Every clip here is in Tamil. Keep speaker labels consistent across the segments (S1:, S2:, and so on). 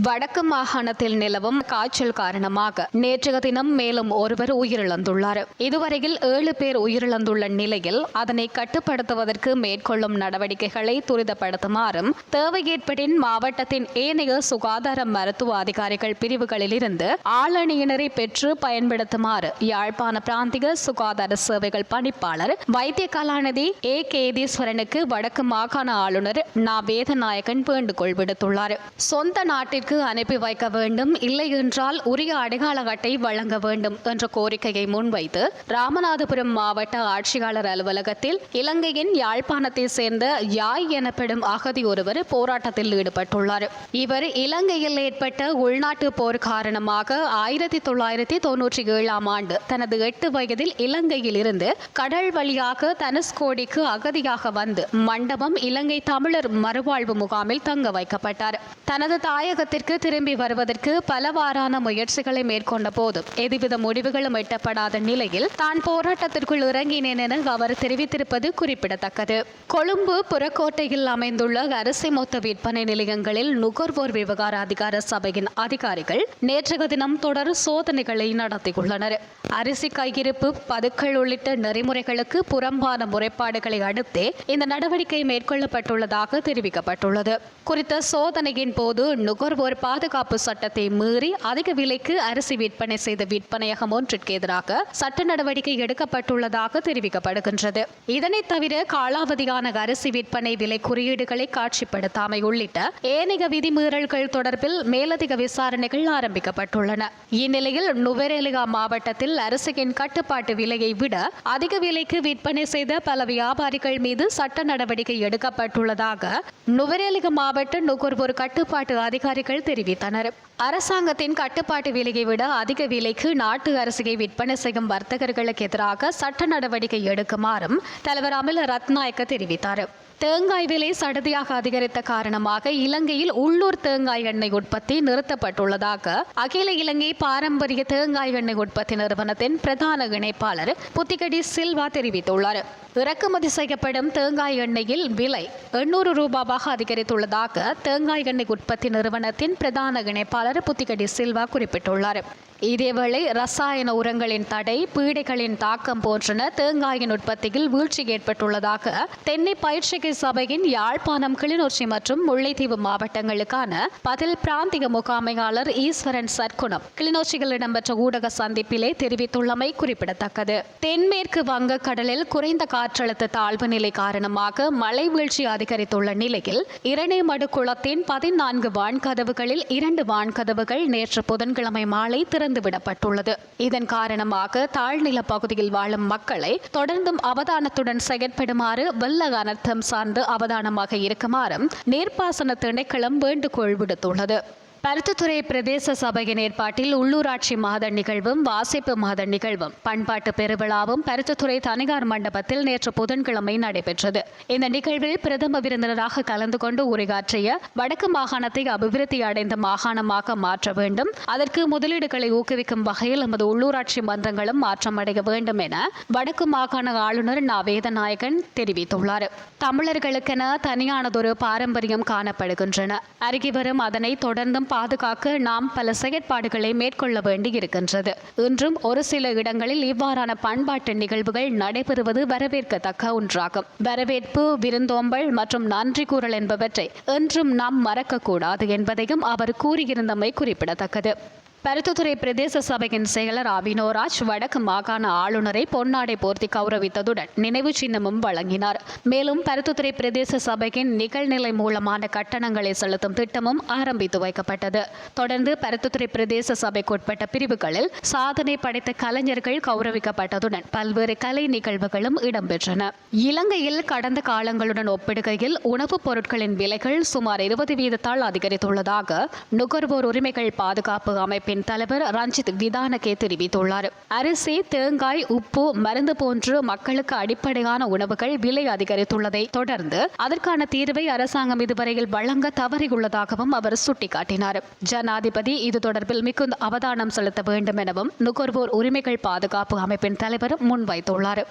S1: வடக்கு மாகாணத்தில் நிலவும் காய்ச்சல் காரணமாக நேற்றைய தினம் மேலும் ஒருவர் உயிரிழந்துள்ளார். இதுவரையில் ஏழு பேர் உயிரிழந்துள்ள நிலையில் அதனை கட்டுப்படுத்துவதற்கு மேற்கொள்ளும் நடவடிக்கைகளை துரிதப்படுத்துமாறும் தேவை ஏற்படின் மாவட்டத்தின் ஏனைய சுகாதார மருத்துவ அதிகாரிகள் பிரிவுகளிலிருந்து ஆளணியினரை பெற்று பயன்படுத்துமாறு யாழ்ப்பாண பிராந்திய சுகாதார சேவைகள் பணிப்பாளர் வைத்திய கலாநிதி ஏ. கேதீஸ்வரனுக்கு வடக்கு மாகாண ஆளுநர் நா. வேதநாயகன் வேண்டுகோள் விடுத்துள்ளார். சொந்த நாட்டிற்கு அனுப்பி வைக்க வேண்டும். இல்லை என்றால் உரிய அடையாள அட்டை வழங்க வேண்டும் என்ற கோரிக்கையை முன்வைத்து ராமநாதபுரம் மாவட்ட ஆட்சியாளர் அலுவலகத்தில் இலங்கையின் யாழ்ப்பாணத்தை சேர்ந்த யாய் எனப்படும் அகதி ஒருவர் போராட்டத்தில் ஈடுபட்டுள்ளார். இவர் இலங்கையில் ஏற்பட்ட உள்நாட்டு போர் காரணமாக ஆயிரத்தி தொள்ளாயிரத்தி தொன்னூற்றி ஏழாம் ஆண்டு தனது எட்டு வயதில் இலங்கையில் இருந்து கடல் வழியாக தனுஷ்கோடிக்கு அகதியாக வந்து மண்டபம் இலங்கை தமிழர் மறுவாழ்வு முகாமில் தங்க வைக்கப்பட்டார். தனது தாயக தாயகத்திற்கு திரும்பி வருவதற்கு பலவாறான முயற்சிகளை மேற்கொண்ட போதும். எதுவித முடிவுகளும் எட்டப்படாத நிலையில் தான் போராட்டத்திற்குள் இறங்கினேன் என அவர் தெரிவித்திருப்பது குறிப்பிடத்தக்கது. கொழும்பு புறக்கோட்டையில் அமைந்துள்ள அரிசி மொத்த விற்பனை நிலையங்களில் நுகர்வோர் விவகார அதிகார சபையின் அதிகாரிகள் நேற்றைய தினம் தொடர் சோதனைகளை நடத்தியுள்ளனர். அரிசி கையிருப்பு பதுக்கள் உள்ளிட்ட நெறிமுறைகளுக்கு புறம்பான முறைப்பாடுகளை அடுத்தே இந்த நடவடிக்கை மேற்கொள்ளப்பட்டுள்ளதாக தெரிவிக்கப்பட்டுள்ளது. குறித்த சோதனையின் போது நுகர்வோர் பாதுகாப்பு சட்டத்தை மீறி அதிக விலைக்கு அரிசி விற்பனை செய்த விற்பனையகம் ஒன்றிற்கு எதிராக சட்ட நடவடிக்கை எடுக்கப்பட்டுள்ளதாக தெரிவிக்கப்படுகின்றது. இதனைத் தவிர காலாவதியான அரிசி விற்பனை விலை குறியீடுகளை காட்சிப்படுத்தாமை உள்ளிட்ட ஏனைய விதிமீறல்கள் தொடர்பில் மேலதிக விசாரணைகள் ஆரம்பிக்கப்பட்டுள்ளன. இந்நிலையில் நுவரேலியா மாவட்டத்தில் அரிசியின் கட்டுப்பாட்டு விலையை விட அதிக விலைக்கு விற்பனை செய்த பல வியாபாரிகள் மீது சட்ட நடவடிக்கை எடுக்கப்பட்டுள்ளதாக நுவரேலியா மாவட்ட நுகர்வோர் கட்டுப்பாட்டு அதிகாரி அதிகாரிகள் தெரிவித்தனர் அரசாங்கத்தின் கட்டுப்பாட்டு விலையை விட அதிக விலைக்கு நாட்டு அரிசியை விற்பனை செய்யும் வர்த்தகர்களுக்கு எதிராக சட்ட நடவடிக்கை எடுக்குமாறும் தலைவர் அமில ரத்நாயக்க தெரிவித்தார். தேங்காய் விலை சடுதியாக அதிகரித்த காரணமாக இலங்கையில் உள்ளூர் தேங்காய் எண்ணெய் உற்பத்தி நிறுத்தப்பட்டுள்ளதாக அகில இலங்கை பாரம்பரிய தேங்காய் எண்ணெய் உற்பத்தி நிறுவனத்தின் பிரதான இணைப்பாளர் புத்திகடி சில்வா தெரிவித்துள்ளார். இறக்குமதி செய்யப்படும் தேங்காய் எண்ணெயில் விலை எண்ணூறு ரூபாவாக அதிகரித்துள்ளதாக தேங்காய் எண்ணெய் உற்பத்தி நிறுவன நிறுவனத்தின் பிரதான இணைப்பாளர் புத்திகடி சில்வா குறிப்பிட்டுள்ளார். இதேவேளை ரசாயன உரங்களின் தடை பீடைகளின் தாக்கம் போன்றன தேங்காயின் உற்பத்தியில் வீழ்ச்சி ஏற்பட்டுள்ளதாக தென்னை பயிற்சிகை சபையின் யாழ்ப்பாணம் கிளிநொச்சி மற்றும் முல்லைத்தீவு மாவட்டங்களுக்கான பதில் பிராந்திய முகாமையாளர் ஈஸ்வரன் சற்குணம் கிளிநொச்சியில் இடம்பெற்ற ஊடக சந்திப்பிலே தெரிவித்துள்ளமை குறிப்பிடத்தக்கது. தென்மேற்கு வங்கக்கடலில் குறைந்த காற்றழுத்த தாழ்வு நிலை காரணமாக மழை வீழ்ச்சி அதிகரித்துள்ள நிலையில் இரணைமடு குளத்தின் பதினான்கு கதவுகளில் இரண்டு வான்கதவுகள் நேற்று புதன்கிழமை மாலை திறந்துவிடப்பட்டுள்ளது. இதன் காரணமாக தாழ்நில பகுதியில் வாழும் மக்களை தொடர்ந்தும் அவதானத்துடன் செயற்படுமாறு வெள்ள அனர்த்தம் சார்ந்து அவதானமாக இருக்குமாறும் நீர்ப்பாசன திணைக்களம் வேண்டுகோள் விடுத்துள்ளது. பருத்தித்துறை பிரதேச சபையின் ஏற்பாட்டில் உள்ளூராட்சி மாத நிகழ்வும் வாசிப்பு மாத நிகழ்வும். பண்பாட்டு பெருவிழாவும் பருத்தித்துறை தனியார் மண்டபத்தில் நேற்று புதன்கிழமை நடைபெற்றது. இந்த நிகழ்வில் பிரதம விருந்தினராக கலந்து கொண்டு உரையாற்றிய வடக்கு மாகாணத்தை அபிவிருத்தி அடைந்த மாகாணமாக மாற்ற வேண்டும் அதற்கு முதலீடுகளை ஊக்குவிக்கும் வகையில் நமது உள்ளூராட்சி மன்றங்களும் மாற்றமடைய வேண்டும் என வடக்கு மாகாண ஆளுநர் நா வேதநாயகன் தெரிவித்துள்ளார். தமிழர்களுக்கென தனியானதொரு பாரம்பரியம் காணப்படுகின்றன. அருகி வரும் அதனை தொடர்ந்தும் பாதுகாக்க நாம் பல செயற்பாடுகளை மேற்கொள்ள வேண்டியிருக்கின்றது. இன்றும் ஒரு சில இடங்களில் இவ்வாறான பண்பாட்டு நிகழ்வுகள் நடைபெறுவது வரவேற்கத்தக்க ஒன்றாகும். வரவேற்பு விருந்தோம்பல் மற்றும் நன்றி கூறல் என்பவற்றை என்றும் நாம் மறக்கக்கூடாது என்பதையும் அவர் கூறியிருந்தமை குறிப்பிடத்தக்கது. பருத்தித்துறை பிரதேச சபையின் செயலர் அபினோராஜ் வடக்கு மாகாண ஆளுநரை பொன்னாடை போர்த்தி கௌரவித்ததுடன் நினைவு சின்னமும் வழங்கினார். மேலும் பருத்தித்துறை பிரதேச சபையின் நிகழ்நிலை மூலமான கட்டணங்களை செலுத்தும் திட்டமும் ஆரம்பித்து வைக்கப்பட்டது. தொடர்ந்து பருத்தித்துறை பிரதேச சபைக்குட்பட்ட பிரிவுகளில் சாதனை படைத்த கலைஞர்கள் கௌரவிக்கப்பட்டதுடன் பல்வேறு கலை நிகழ்வுகளும் இடம்பெற்றன. இலங்கையில் கடந்த காலங்களுடன் ஒப்பிடுகையில் உணவுப் பொருட்களின் விலைகள் சுமார் இருபது வீதத்தால் அதிகரித்துள்ளதாக நுகர்வோர் உரிமைகள் பாதுகாப்பு அமைப்பின் தலைவர் ரஞ்சித் விதானகே தெரிவித்துள்ளார் அரிசி தேங்காய் உப்பு மருந்து போன்று மக்களுக்கு அடிப்படையான உணவுகள் விலை அதிகரித்துள்ளதை தொடர்ந்து அதற்கான தீர்வை அரசாங்கம் இதுவரையில் வழங்க தவறியுள்ளதாகவும் அவர் சுட்டிக்காட்டினார். ஜனாதிபதி இது தொடர்பில் மிகுந்த அவதானம் செலுத்த வேண்டும் எனவும் நுகர்வோர் உரிமைகள் பாதுகாப்பு அமைப்பின் தலைவர் முன்வைத்துள்ளார்.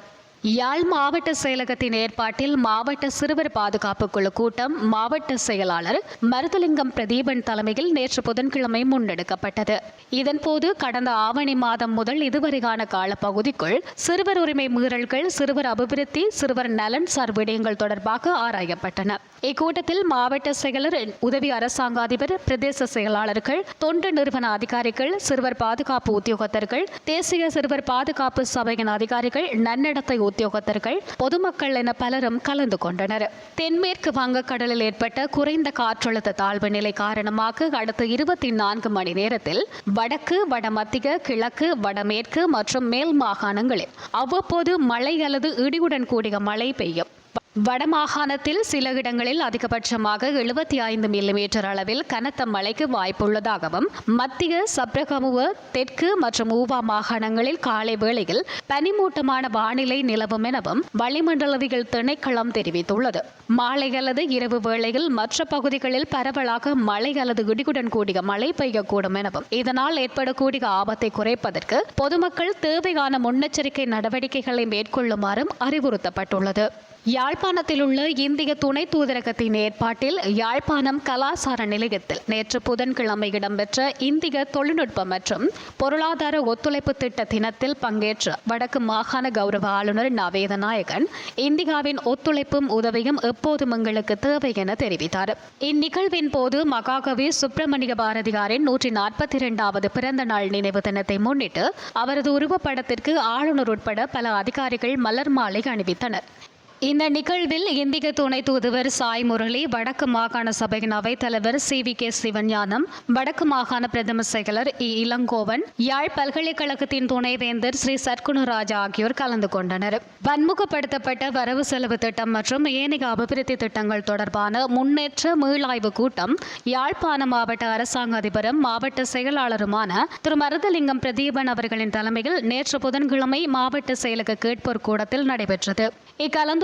S1: யாழ் மாவட்ட செயலகத்தின் ஏற்பாட்டில் மாவட்ட சிறுவர் பாதுகாப்பு குழு கூட்டம் மாவட்ட செயலாளர் மருதலிங்கம் பிரதீபன் தலைமையில் நேற்று புதன்கிழமை முன்னெடுக்கப்பட்டது. இதன்போது கடந்த ஆவணி மாதம் முதல் இதுவரையான காலப்பகுதிக்குள் சிறுவர் உரிமை மீறல்கள் சிறுவர் அபிவிருத்தி சிறுவர் நலன் சார் விடயங்கள் தொடர்பாக ஆராயப்பட்டன. இக்கூட்டத்தில் மாவட்ட செயலர் உதவி அரசாங்க அதிபர் பிரதேச செயலாளர்கள் தொண்டு நிறுவன அதிகாரிகள் சிறுவர் பாதுகாப்பு உத்தியோகத்தர்கள் தேசிய சிறுவர் பாதுகாப்பு சபையின் அதிகாரிகள் நன்னடத்தை உத்தியோகத்தர்கள் பொதுமக்கள் என பலரும் கலந்து கொண்டனர். தென்மேற்கு வங்கக்கடலில் ஏற்பட்ட குறைந்த காற்றழுத்த தாழ்வு நிலை காரணமாக அடுத்த இருபத்தி நான்கு மணி நேரத்தில் வடக்கு வடமத்திய கிழக்கு வடமேற்கு மற்றும் மேல் மாகாணங்களில் அவ்வப்போது மழை அல்லது இடியுடன் கூடிய மழை பெய்யும். வடமாகாணத்தில் சில இடங்களில் அதிகபட்சமாக எழுபத்தி ஐந்து மில்லிமீட்டர் அளவில் கனத்த மழைக்கு வாய்ப்புள்ளதாகவும் மத்திய சப்ரகமுவ தெற்கு மற்றும் ஊவா மாகாணங்களில் காலை வேளையில் பனிமூட்டமான வானிலை நிலவும் எனவும் வளிமண்டலவியல் திணைக்களம் தெரிவித்துள்ளது. மாலை அல்லது இரவு வேளையில் மற்ற பகுதிகளில் பரவலாக மழை அல்லது இடியுடன் கூடிய மழை பெய்யக்கூடும் எனவும் இதனால் ஏற்படக்கூடிய ஆபத்தை குறைப்பதற்கு பொதுமக்கள் தேவையான முன்னெச்சரிக்கை நடவடிக்கைகளை மேற்கொள்ளுமாறும் அறிவுறுத்தப்பட்டுள்ளது. யாழ்ப்பாணத்தில் உள்ள இந்திய துணை தூதரகத்தின் ஏற்பாட்டில் யாழ்ப்பாணம் கலாசார நிலையத்தில் நேற்று புதன்கிழமை இடம்பெற்ற இந்திய தொழில்நுட்ப மற்றும் பொருளாதார ஒத்துழைப்பு திட்ட தினத்தில் பங்கேற்ற வடக்கு மாகாண கௌரவ ஆளுநர் நவேத நாயகன் இந்தியாவின் ஒத்துழைப்பும் உதவியும் எப்போதும் எங்களுக்கு தேவை என தெரிவித்தார். இந்நிகழ்வின் போது மகாகவி சுப்பிரமணிய பாரதியாரின் நூற்றி நாற்பத்தி இரண்டாவது பிறந்த நாள் நினைவு தினத்தை முன்னிட்டு அவரது உருவப்படத்திற்கு ஆளுநர் உட்பட பல அதிகாரிகள் மலர் மாலை அணிவித்தனர். இந்த நிகழ்வில் இந்திய துணை தூதுவர் சாய் முரளி வடக்கு மாகாண சபையின் அவைத்தலைவர் சி. வி. கே. சிவஞானம் வடக்கு மாகாண பிரதம செயலர் இ. இளங்கோவன் யாழ் பல்கலைக்கழகத்தின் துணைவேந்தர் ஸ்ரீ. சற்குணராஜா ஆகியோர் கலந்து கொண்டனர். பன்முகப்படுத்தப்பட்ட வரவு செலவு திட்டம் மற்றும் ஏனைய அபிவிருத்தி திட்டங்கள் தொடர்பான முன்னேற்ற மீளாய்வு கூட்டம் யாழ்ப்பாண மாவட்ட அரசாங்க அதிபரும் மாவட்ட செயலாளருமான திரு. மருதலிங்கம் பிரதீபன் அவர்களின் தலைமையில் நேற்று புதன்கிழமை மாவட்ட செயலக கேட்போர் கூடத்தில் நடைபெற்றது.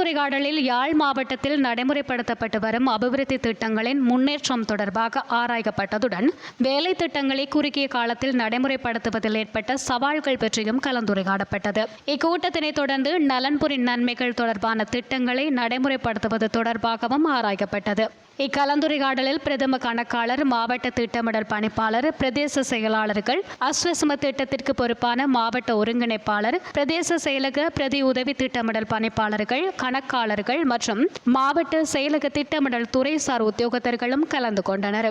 S1: இக்கலந்துரையாடலில் யாழ் மாவட்டத்தில் நடைமுறைப்படுத்தப்பட்டு வரும் அபிவிருத்தி திட்டங்களின் முன்னேற்றம் தொடர்பாக ஆராயப்பட்டதுடன் வேலை திட்டங்களை குறுகிய காலத்தில் நடைமுறைப்படுத்துவதில் ஏற்பட்ட சவால்கள் பற்றியும் கலந்துரையாடப்பட்டது. இக்கூட்டத்தினை தொடர்ந்து நலன்புரி நன்மைகள் தொடர்பான திட்டங்களை நடைமுறைப்படுத்துவது தொடர்பாகவும் ஆராயப்பட்டது இக்கலந்துரையாடலில் பிரதம கணக்காளர் மாவட்ட திட்டமிடல் பணிப்பாளர் பிரதேச செயலாளர்கள் அஸ்வசம திட்டத்திற்கு பொறுப்பான மாவட்ட ஒருங்கிணைப்பாளர் பிரதேச செயலக பிரதி உதவி திட்டமிடல் பணிப்பாளர்கள் கணக்காளர்கள் மற்றும் மாவட்ட செயலக திட்டமிடல் துறைசார் உத்தியோகத்தர்களும் கலந்து கொண்டனர்.